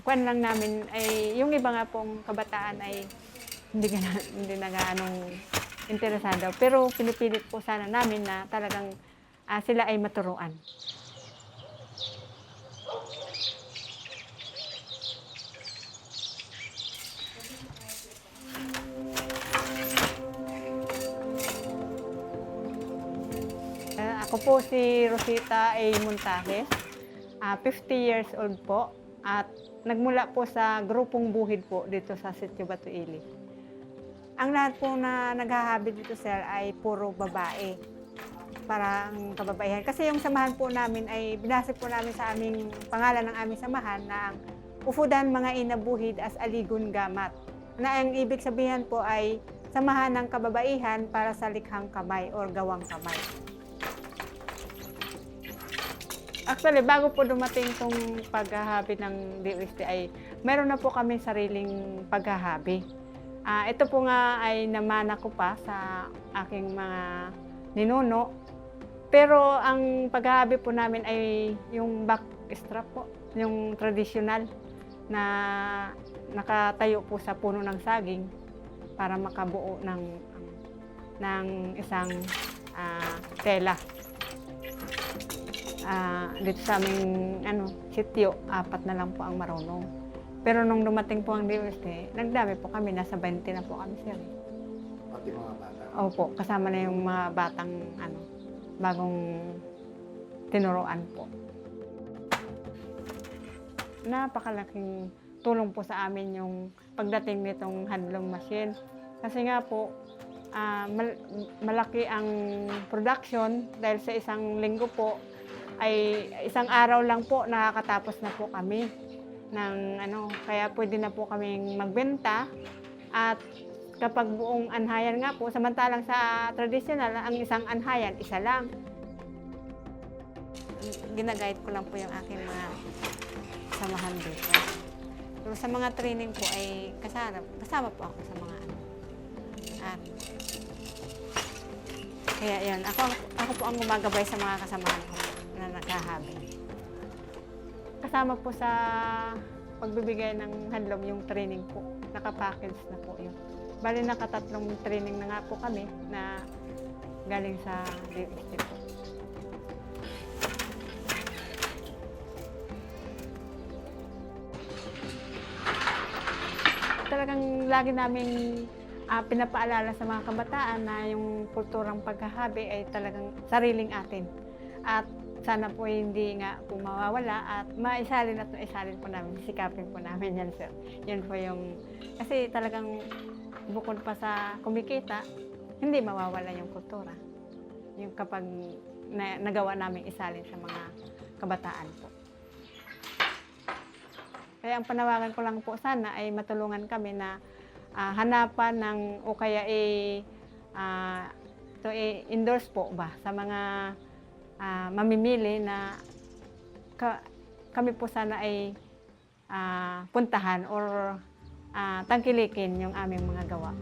kwan lang namin ay yung iba nga pong kabataan ay hindi na, hindi na gaanong interesado. Pero pinipilit po sana namin na talagang ah, sila ay maturuan. Ah, ako po si Rosita A. Montajes, ah, 50 years old po at nagmula po sa grupong buhid po dito sa Sitio Batuili. Ang lahat po na naghahabi dito sir ay puro babae para ang kababaihan. Kasi yung samahan po namin ay binasa po namin sa aming pangalan ng aming samahan na ang Ufudan mga inabuhid as aligun gamat. Na ang ibig sabihin po ay samahan ng kababaihan para sa likhang kamay or gawang kamay. Actually, bago po dumating tong paghahabi ng DOST ay meron na po kami sariling paghahabi. Ah, ito po nga ay namana ko pa sa aking mga ninuno. Pero ang paghahabi po namin ay yung back strap po, yung traditional na nakatayo po sa puno ng saging para makabuo ng ng isang ah, tela. Ah, dito sa aming ano, sityo, apat na lang po ang marunong. Pero nung dumating po ang DOST, nagdami po kami, nasa 20 na po kami sir. Pati mga bata. Opo, kasama na yung mga batang ano, bagong tinuruan po. Napakalaking tulong po sa amin yung pagdating nitong handloom machine. Kasi nga po, ah, mal- malaki ang production dahil sa isang linggo po ay isang araw lang po nakakatapos na po kami ng ano kaya pwede na po kaming magbenta. At kapag buong anhayan nga po samantalang sa traditional ang isang anhayan isa lang. Ginagayad ko lang po yung aking mga samahan dito. Pero sa mga training po ay kasama, kasama po ako sa mga ano. At kaya yun ako, ako po ang gumagabay sa mga kasamahan ko na naghahabi kasama po sa pagbibigay ng handloom yung training po. Nakapackage na po yun. Bali nakatatlong training na nga po kami na galing sa DOST po. Talagang lagi namin ah, pinapaalala sa mga kabataan na yung kulturang paghahabi ay talagang sariling atin. At sana po hindi nga po mawawala at maisalin at maisalin po namin, sikapin po namin yan sir. Yun po yung, kasi talagang bukod pa sa kumikita, hindi mawawala yung kultura. Yung kapag na, nagawa namin isalin sa mga kabataan po. Kaya ang panawagan ko lang po sana ay matulungan kami na ah, hanapan ng o kaya i ah, to i-endorse po ba sa mga ah, mamimili na ka- kami po sana ay ah, puntahan or ah, tangkilikin yung aming mga gawa.